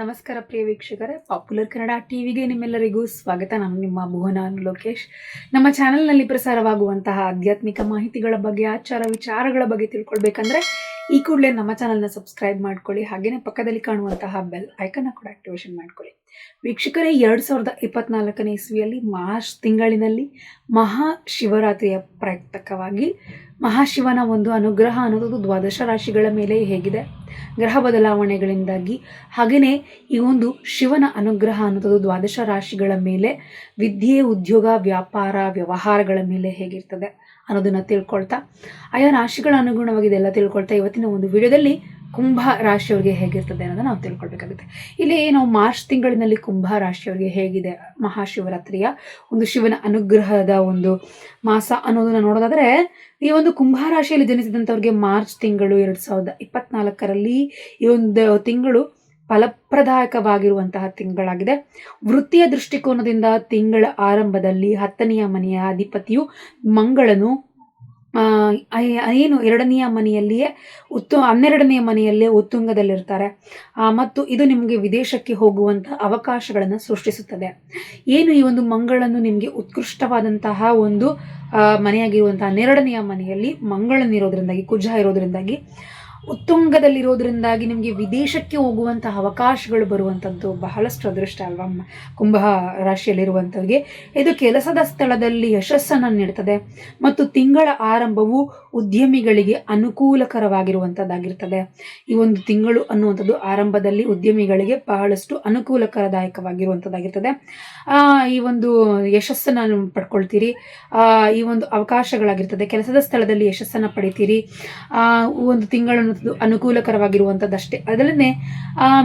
ನಮಸ್ಕಾರ ಪ್ರಿಯ ವೀಕ್ಷಕರೇ. ಪಾಪ್ಯುಲರ್ ಕನ್ನಡ ಟಿವಿಗೆ ನಿಮ್ಮೆಲ್ಲರಿಗೂ ಸ್ವಾಗತ. ನಾನು ನಿಮ್ಮ ಮೋಹನ ಲೋಕೇಶ್. ನಮ್ಮ ಚಾನೆಲ್ನಲ್ಲಿ ಪ್ರಸಾರವಾಗುವಂತಹ ಆಧ್ಯಾತ್ಮಿಕ ಮಾಹಿತಿಗಳ ಬಗ್ಗೆ, ಆಚಾರ ವಿಚಾರಗಳ ಬಗ್ಗೆ ತಿಳ್ಕೊಳ್ಬೇಕಂದ್ರೆ ಈ ಕೂಡಲೇ ನಮ್ಮ ಚಾನಲ್ನ ಸಬ್ಸ್ಕ್ರೈಬ್ ಮಾಡ್ಕೊಳ್ಳಿ. ಹಾಗೆಯೇ ಪಕ್ಕದಲ್ಲಿ ಕಾಣುವಂತಹ ಬೆಲ್ ಐಕನ್ನ ಕೂಡ ಆಕ್ಟಿವೇಷನ್ ಮಾಡ್ಕೊಳ್ಳಿ. ವೀಕ್ಷಕರೇ, ಎರಡು ಸಾವಿರದ ಇಪ್ಪತ್ನಾಲ್ಕನೇ ಇಸ್ವಿಯಲ್ಲಿ ಮಾರ್ಚ್ ತಿಂಗಳಿನಲ್ಲಿ ಮಹಾ ಶಿವರಾತ್ರಿಯ ಪ್ರಯುಕ್ತಕವಾಗಿ ಮಹಾಶಿವನ ಒಂದು ಅನುಗ್ರಹ ಅನ್ನೋದು ದ್ವಾದಶ ರಾಶಿಗಳ ಮೇಲೆ ಹೇಗಿದೆ. ಗ್ರಹ ಬದಲಾವಣೆಗಳಿಂದಾಗಿ. ಹಾಗೆಯೇ ಈ ಒಂದು ಶಿವನ ಅನುಗ್ರಹ ಅನ್ನೋದು ದ್ವಾದಶ ರಾಶಿಗಳ ಮೇಲೆ, ವಿದ್ಯೆ, ಉದ್ಯೋಗ, ವ್ಯಾಪಾರ, ವ್ಯವಹಾರಗಳ ಮೇಲೆ ಹೇಗಿರ್ತದೆ ಅನ್ನೋದನ್ನ ತಿಳ್ಕೊಳ್ತಾ. ಆಯಾ ರಾಶಿಗಳ ಅನುಗುಣವಾಗಿ ಇದೆಲ್ಲ ತಿಳ್ಕೊಳ್ತಾ ಇವತ್ತಿನ ಒಂದು ವಿಡಿಯೋದಲ್ಲಿ ಕುಂಭ ರಾಶಿಯವರಿಗೆ ಹೇಗಿರ್ತದೆ ಅನ್ನೋದನ್ನ ನಾವು ತಿಳ್ಕೊಳ್ಬೇಕಾಗುತ್ತೆ. ಇಲ್ಲಿ ನಾವು ಮಾರ್ಚ್ ತಿಂಗಳಿನಲ್ಲಿ ಕುಂಭ ರಾಶಿಯವರಿಗೆ ಹೇಗಿದೆ ಮಹಾಶಿವರಾತ್ರಿಯ ಒಂದು ಶಿವನ ಅನುಗ್ರಹದ ಒಂದು ಮಾಸ ಅನ್ನೋದನ್ನ ನೋಡೋದಾದ್ರೆ, ಈ ಒಂದು ಕುಂಭ ರಾಶಿಯಲ್ಲಿ ಜನಿಸಿದಂಥವ್ರಿಗೆ ಮಾರ್ಚ್ ತಿಂಗಳು ಎರಡು ಸಾವಿರದ ಇಪ್ಪತ್ನಾಲ್ಕರಲ್ಲಿ ಈ ಒಂದು ತಿಂಗಳು ಫಲಪ್ರದಾಯಕವಾಗಿರುವಂತಹ ತಿಂಗಳಾಗಿದೆ. ವೃತ್ತಿಯ ದೃಷ್ಟಿಕೋನದಿಂದ ತಿಂಗಳ ಆರಂಭದಲ್ಲಿ ಹತ್ತನೆಯ ಮನೆಯ ಅಧಿಪತಿಯು ಮಂಗಳನು ಏನು ಎರಡನೆಯ ಮನೆಯಲ್ಲಿಯೇ ಉತ್ತು, ಹನ್ನೆರಡನೆಯ ಮನೆಯಲ್ಲೇ ಉತ್ತುಂಗದಲ್ಲಿರ್ತಾರೆ. ಮತ್ತು ಇದು ನಿಮಗೆ ವಿದೇಶಕ್ಕೆ ಹೋಗುವಂಥ ಅವಕಾಶಗಳನ್ನು ಸೃಷ್ಟಿಸುತ್ತದೆ. ಏನು ಈ ಒಂದು ಮಂಗಳನ್ನು ನಿಮಗೆ ಉತ್ಕೃಷ್ಟವಾದಂತಹ ಒಂದು ಮನೆಯಾಗಿರುವಂತಹ ಹನ್ನೆರಡನೆಯ ಮನೆಯಲ್ಲಿ ಮಂಗಳನಿರೋದ್ರಿಂದಾಗಿ, ಕುಜ ಇರೋದ್ರಿಂದಾಗಿ ಉತ್ತುಂಗದಲ್ಲಿರೋದ್ರಿಂದಾಗಿ ನಿಮಗೆ ವಿದೇಶಕ್ಕೆ ಹೋಗುವಂತಹ ಅವಕಾಶಗಳು ಬರುವಂಥದ್ದು ಬಹಳಷ್ಟು ಅದೃಷ್ಟ ಅಲ್ವಾ? ಕುಂಭ ರಾಶಿಯಲ್ಲಿರುವಂಥವ್ರಿಗೆ ಇದು ಕೆಲಸದ ಸ್ಥಳದಲ್ಲಿ ಯಶಸ್ಸನ್ನು ನೀಡ್ತದೆ. ಮತ್ತು ತಿಂಗಳ ಆರಂಭವು ಉದ್ಯಮಿಗಳಿಗೆ ಅನುಕೂಲಕರವಾಗಿರುವಂಥದ್ದಾಗಿರ್ತದೆ ಈ ಒಂದು ತಿಂಗಳು ಅನ್ನುವಂಥದ್ದು ಆರಂಭದಲ್ಲಿ ಉದ್ಯಮಿಗಳಿಗೆ ಬಹಳಷ್ಟು ಅನುಕೂಲಕರದಾಯಕವಾಗಿರುವಂಥದ್ದಾಗಿರ್ತದೆ ಈ ಒಂದು ಯಶಸ್ಸನ್ನು ಪಡ್ಕೊಳ್ತೀರಿ. ಈ ಒಂದು ಅವಕಾಶಗಳಾಗಿರ್ತದೆ. ಕೆಲಸದ ಸ್ಥಳದಲ್ಲಿ ಯಶಸ್ಸನ್ನು ಪಡಿತೀರಿ. ಒಂದು ತಿಂಗಳು ಅನ್ನೋದು ಅನುಕೂಲಕರವಾಗಿರುವಂಥದ್ದಷ್ಟೇ. ಅದಲ್ಲದೆ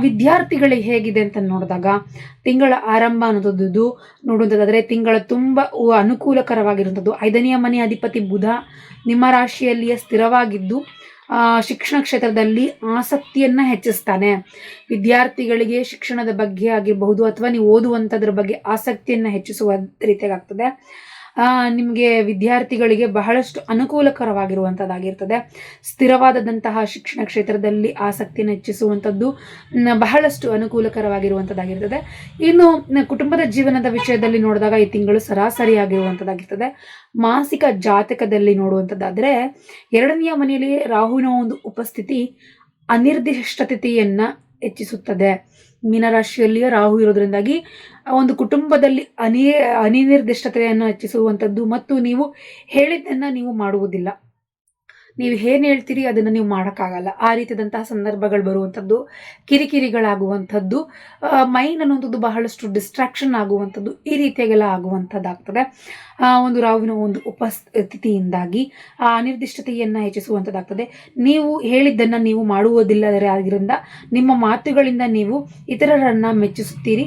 ವಿದ್ಯಾರ್ಥಿಗಳಿಗೆ ಹೇಗಿದೆ ಅಂತ ನೋಡಿದಾಗ ತಿಂಗಳ ಆರಂಭ ಅನ್ನೋದು ನೋಡುವಂಥದ್ದಾದರೆ ತಿಂಗಳ ತುಂಬ ಅನುಕೂಲಕರವಾಗಿರುವಂಥದ್ದು ಐದನೆಯ ಮನೆ ಅಧಿಪತಿ ಬುಧ ನಿಮ್ಮ ರಾಶಿಯಲ್ಲಿಯೇ ಸ್ಥಿರವಾಗಿದ್ದು ಆ, ಶಿಕ್ಷಣ ಕ್ಷೇತ್ರದಲ್ಲಿ ಆಸಕ್ತಿಯನ್ನು ಹೆಚ್ಚಿಸ್ತಾನೆ. ವಿದ್ಯಾರ್ಥಿಗಳಿಗೆ ಶಿಕ್ಷಣದ ಬಗ್ಗೆ ಆಗಿರಬಹುದು ಅಥವಾ ನೀವು ಓದುವಂಥದ್ರ ಬಗ್ಗೆ ಆಸಕ್ತಿಯನ್ನು ಹೆಚ್ಚಿಸುವ ರೀತಿಯಾಗ್ತದೆ. ನಿಮಗೆ ವಿದ್ಯಾರ್ಥಿಗಳಿಗೆ ಬಹಳಷ್ಟು ಅನುಕೂಲಕರವಾಗಿರುವಂಥದ್ದಾಗಿರ್ತದೆ ಸ್ಥಿರವಾದದಂತಹ ಶಿಕ್ಷಣ ಕ್ಷೇತ್ರದಲ್ಲಿ ಆಸಕ್ತಿಯನ್ನು ಹೆಚ್ಚಿಸುವಂಥದ್ದು ಬಹಳಷ್ಟು ಅನುಕೂಲಕರವಾಗಿರುವಂಥದ್ದಾಗಿರ್ತದೆ ಇನ್ನು ಕುಟುಂಬದ ಜೀವನದ ವಿಷಯದಲ್ಲಿ ನೋಡಿದಾಗ ಈ ತಿಂಗಳು ಸರಾಸರಿಯಾಗಿರುವಂಥದ್ದಾಗಿರ್ತದೆ ಮಾಸಿಕ ಜಾತಕದಲ್ಲಿ ನೋಡುವಂಥದ್ದಾದರೆ ಎರಡನೆಯ ಮನೆಯಲ್ಲಿ ರಾಹುವಿನ ಒಂದು ಉಪಸ್ಥಿತಿ ಅನಿರ್ದಿಷ್ಟತೆಯನ್ನು ಹೆಚ್ಚಿಸುತ್ತದೆ. ಮೀನರಾಶಿಯಲ್ಲಿಯೇ ರಾಹು ಇರೋದ್ರಿಂದಾಗಿ ಒಂದು ಕುಟುಂಬದಲ್ಲಿ ಅನಿ ಅನಿರ್ದಿಷ್ಟತೆಯನ್ನು ಹೆಚ್ಚಿಸುವಂಥದ್ದು ಮತ್ತು ನೀವು ಹೇಳಿದ್ದನ್ನು ನೀವು ಮಾಡುವುದಿಲ್ಲ. ನೀವು ಏನು ಹೇಳ್ತೀರಿ ಅದನ್ನು ನೀವು ಮಾಡೋಕ್ಕಾಗಲ್ಲ. ಆ ರೀತಿಯಾದಂತಹ ಸಂದರ್ಭಗಳು ಬರುವಂಥದ್ದು ಕಿರಿಕಿರಿಗಳಾಗುವಂಥದ್ದು ಮೈಂಡ್ ಅನ್ನುವಂಥದ್ದು ಬಹಳಷ್ಟು ಡಿಸ್ಟ್ರಾಕ್ಷನ್ ಆಗುವಂಥದ್ದು ಈ ರೀತಿಯಾಗೆಲ್ಲ ಆಗುವಂಥದ್ದಾಗ್ತದೆ. ಒಂದು ರಾವಿನ ಒಂದು ಉಪಸ್ಥಿತಿಯಿಂದಾಗಿ ಆ ಅನಿರ್ದಿಷ್ಟತೆಯನ್ನು ಹೆಚ್ಚಿಸುವಂಥದ್ದಾಗ್ತದೆ. ನೀವು ಹೇಳಿದ್ದನ್ನು ನೀವು ಮಾಡುವುದಿಲ್ಲದರೆ ಆದ್ದರಿಂದ ನಿಮ್ಮ ಮಾತುಗಳಿಂದ ನೀವು ಇತರರನ್ನು ಮೆಚ್ಚಿಸುತ್ತೀರಿ.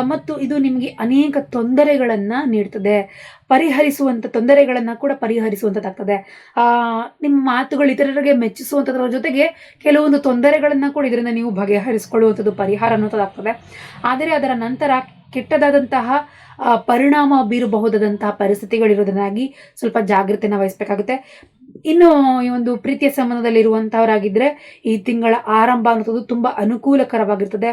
ಮತ್ತು ಇದು ನಿಮಗೆ ಅನೇಕ ತೊಂದರೆಗಳನ್ನು ನೀಡ್ತದೆ. ಪರಿಹರಿಸುವಂಥ ತೊಂದರೆಗಳನ್ನು ಕೂಡ ಪರಿಹರಿಸುವಂಥದ್ದಾಗ್ತದೆ. ಆ, ಮಾತುಗಳು ಇತರರಿಗೆ ಮೆಚ್ಚಿಸುವಂಥದ್ರ ಜೊತೆಗೆ ಕೆಲವೊಂದು ತೊಂದರೆಗಳನ್ನು ಕೂಡ ಇದರಿಂದ ನೀವು ಬಗೆಹರಿಸಿಕೊಳ್ಳುವಂಥದ್ದು ಪರಿಹಾರ ಅನ್ನೋದಾಗ್ತದೆ ಆದರೆ ಅದರ ನಂತರ ಕೆಟ್ಟದಾದಂತಹ ಪರಿಣಾಮ ಬೀರಬಹುದಾದಂತಹ ಪರಿಸ್ಥಿತಿಗಳಿರೋದನ್ನಾಗಿ ಸ್ವಲ್ಪ ಜಾಗ್ರತೆಯನ್ನು ವಹಿಸಬೇಕಾಗುತ್ತೆ. ಇನ್ನು ಈ ಒಂದು ಪ್ರೀತಿಯ ಸಂಬಂಧದಲ್ಲಿರುವಂಥವರಾಗಿದ್ದರೆ ಈ ತಿಂಗಳ ಆರಂಭ ಅನ್ನೋದು ತುಂಬ ಅನುಕೂಲಕರವಾಗಿರ್ತದೆ.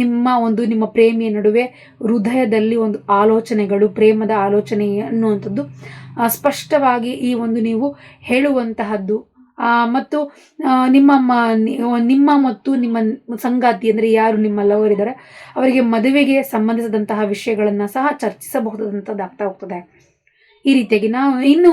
ನಿಮ್ಮ ಒಂದು ನಿಮ್ಮ ಪ್ರೇಮಿಯ ನಡುವೆ ಹೃದಯದಲ್ಲಿ ಒಂದು ಆಲೋಚನೆಗಳು, ಪ್ರೇಮದ ಆಲೋಚನೆ ಅನ್ನುವಂಥದ್ದು ಸ್ಪಷ್ಟವಾಗಿ ಈ ಒಂದು ನೀವು ಹೇಳುವಂತಹದ್ದು. ಮತ್ತು ನಿಮ್ಮ ನಿಮ್ಮ ಮತ್ತು ನಿಮ್ಮ ಸಂಗಾತಿ ಅಂದರೆ ಯಾರು, ನಿಮ್ಮ ಲವರ್ ಇದ್ದಾರೆ ಅವರಿಗೆ ಮದುವೆಗೆ ಸಂಬಂಧಿಸಿದಂತಹ ವಿಷಯಗಳನ್ನು ಸಹ ಚರ್ಚಿಸಬಹುದಾದಂಥದ್ದು ಆಗ್ತಾ ಹೋಗ್ತದೆ. ಈ ರೀತಿಯಾಗಿ ನಾವು ಇನ್ನು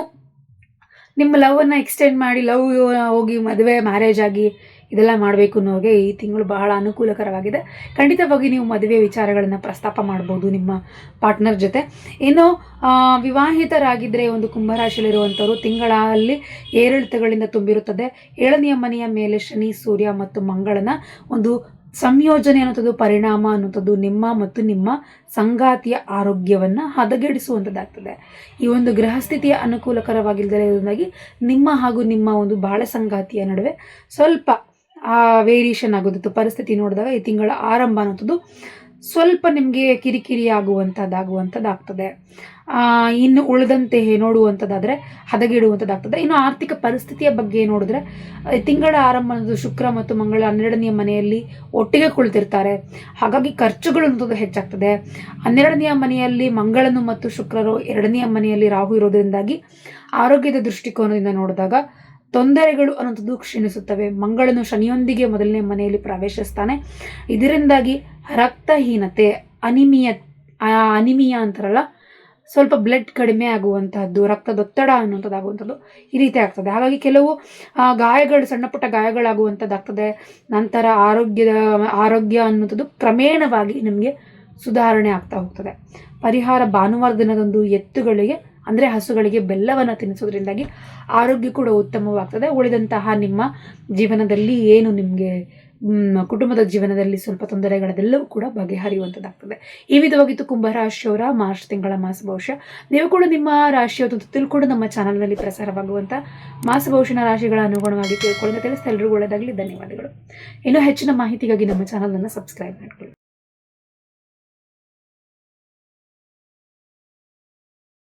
ನಿಮ್ಮ ಲವನ್ನು ಎಕ್ಸ್ಟೆಂಡ್ ಮಾಡಿ ಲವ್ ಹೋಗಿ ಮದುವೆ ಮ್ಯಾರೇಜ್ ಆಗಿ ಇದೆಲ್ಲ ಮಾಡಬೇಕು ಅನ್ನೋರಿಗೆ ಈ ತಿಂಗಳು ಬಹಳ ಅನುಕೂಲಕರವಾಗಿದೆ. ಖಂಡಿತವಾಗಿ ನೀವು ಮದುವೆ ವಿಚಾರಗಳನ್ನು ಪ್ರಸ್ತಾಪ ಮಾಡ್ಬೋದು ನಿಮ್ಮ ಪಾರ್ಟ್ನರ್ ಜೊತೆ. ಇನ್ನು ವಿವಾಹಿತರಾಗಿದ್ದರೆ ಒಂದು ಕುಂಭರಾಶಿಯಲ್ಲಿರುವಂಥವ್ರು ತಿಂಗಳಲ್ಲಿ ಏರಿಳಿತಗಳಿಂದ ತುಂಬಿರುತ್ತದೆ. ಏಳನೆಯ ಮನೆಯ ಮೇಲೆ ಶನಿ, ಸೂರ್ಯ ಮತ್ತು ಮಂಗಳನ ಒಂದು ಸಂಯೋಜನೆ ಅನ್ನೋಂಥದ್ದು ಪರಿಣಾಮ ಅನ್ನೋಂಥದ್ದು ನಿಮ್ಮ ಮತ್ತು ನಿಮ್ಮ ಸಂಗಾತಿಯ ಆರೋಗ್ಯವನ್ನು ಹದಗೆಡಿಸುವಂಥದ್ದಾಗ್ತದೆ. ಈ ಒಂದು ಗೃಹಸ್ಥಿತಿಯ ಅನುಕೂಲಕರವಾಗಿಲ್ಲದರಿಂದಾಗಿ ನಿಮ್ಮ ಹಾಗೂ ನಿಮ್ಮ ಒಂದು ಬಾಳ ಸಂಗಾತಿಯ ನಡುವೆ ಸ್ವಲ್ಪ ವೇರಿಯೇಷನ್ ಆಗೋದಿತ್ತು. ಪರಿಸ್ಥಿತಿ ನೋಡಿದಾಗ ಈ ತಿಂಗಳ ಆರಂಭ ಅನ್ನೋಂಥದ್ದು ಸ್ವಲ್ಪ ನಿಮಗೆ ಕಿರಿಕಿರಿ ಆಗುವಂಥದ್ದಾಗುವಂಥದ್ದಾಗ್ತದೆ ಆ, ಇನ್ನು ಉಳಿದಂತೆ ನೋಡುವಂಥದ್ದಾದರೆ ಹದಗೆಡುವಂಥದ್ದಾಗ್ತದೆ ಇನ್ನು ಆರ್ಥಿಕ ಪರಿಸ್ಥಿತಿಯ ಬಗ್ಗೆ ನೋಡಿದ್ರೆ ತಿಂಗಳ ಆರಂಭದ ಶುಕ್ರ ಮತ್ತು ಮಂಗಳ ಹನ್ನೆರಡನೆಯ ಮನೆಯಲ್ಲಿ ಒಟ್ಟಿಗೆ ಕುಳಿತಿರ್ತಾರೆ. ಹಾಗಾಗಿ ಖರ್ಚುಗಳು ಅನ್ನೋದು ಹೆಚ್ಚಾಗ್ತದೆ. ಹನ್ನೆರಡನೆಯ ಮನೆಯಲ್ಲಿ ಮಂಗಳನು ಮತ್ತು ಶುಕ್ರರು, ಎರಡನೆಯ ಮನೆಯಲ್ಲಿ ರಾಹು ಇರೋದರಿಂದಾಗಿ ಆರೋಗ್ಯದ ದೃಷ್ಟಿಕೋನದಿಂದ ನೋಡಿದಾಗ ತೊಂದರೆಗಳು ಅನ್ನೋಂಥದ್ದು ಕ್ಷೀಣಿಸುತ್ತವೆ. ಮಂಗಳನು ಶನಿಯೊಂದಿಗೆ ಮೊದಲನೇ ಮನೆಯಲ್ಲಿ ಪ್ರವೇಶಿಸ್ತಾನೆ. ಇದರಿಂದಾಗಿ ರಕ್ತಹೀನತೆ, ಅನಿಮಿಯ ಅನಿಮಿಯ ಅಂತಾರಲ್ಲ ಸ್ವಲ್ಪ ಬ್ಲಡ್ ಕಡಿಮೆ ಆಗುವಂತಹದ್ದು ರಕ್ತದೊತ್ತಡ ಅನ್ನುವಂಥದ್ದು ಆಗುವಂಥದ್ದು ಈ ರೀತಿ ಆಗ್ತದೆ. ಹಾಗಾಗಿ ಕೆಲವು ಗಾಯಗಳು, ಸಣ್ಣ ಪುಟ್ಟ ಗಾಯಗಳಾಗುವಂಥದ್ದಾಗ್ತದೆ ನಂತರ ಆರೋಗ್ಯದ, ಆರೋಗ್ಯ ಅನ್ನುವಂಥದ್ದು ಕ್ರಮೇಣವಾಗಿ ನಿಮಗೆ ಸುಧಾರಣೆ ಆಗ್ತಾ ಹೋಗ್ತದೆ. ಪರಿಹಾರ ಭಾನುವಾರ ದಿನದಂದು ಎತ್ತುಗಳಿಗೆ, ಅಂದರೆ ಹಸುಗಳಿಗೆ ಬೆಲ್ಲವನ್ನು ತಿನ್ನಿಸೋದ್ರಿಂದಾಗಿ ಆರೋಗ್ಯ ಕೂಡ ಉತ್ತಮವಾಗ್ತದೆ. ಉಳಿದಂತಹ ನಿಮ್ಮ ಜೀವನದಲ್ಲಿ ಏನು ನಿಮಗೆ ಕುಟುಂಬದ ಜೀವನದಲ್ಲಿ ಸ್ವಲ್ಪ ತೊಂದರೆಗಳದೆಲ್ಲವೂ ಕೂಡ ಬಗೆಹರಿಯುವಂಥದ್ದಾಗ್ತದೆ ಈ ವಿಧವಾಗಿತ್ತು ಕುಂಭರಾಶಿಯವರ ಮಾರ್ಚ್ ತಿಂಗಳ ಮಾಸ ಭವಿಷ್ಯ. ನೀವು ಕೂಡ ನಿಮ್ಮ ರಾಶಿಯ ಒಂದು ತಿಳ್ಕೊಂಡು ನಮ್ಮ ಚಾನಲ್ನಲ್ಲಿ ಪ್ರಸಾರವಾಗುವಂಥ ಮಾಸ ಭವಿಷ್ಯನ ರಾಶಿಗಳ ಅನುಗುಣವಾಗಿ ತಿಳ್ಕೊಳ್ಳೋದು ತಿಳಿಸ್ತಾ ಎಲ್ಲರಿಗೂ ಒಳ್ಳೆಯದಾಗಲಿ. ಧನ್ಯವಾದಗಳು. ಇನ್ನೂ ಹೆಚ್ಚಿನ ಮಾಹಿತಿಗಾಗಿ ನಮ್ಮ ಚಾನಲನ್ನು ಸಬ್ಸ್ಕ್ರೈಬ್ ಮಾಡ್ಕೊಳ್ಳಿ.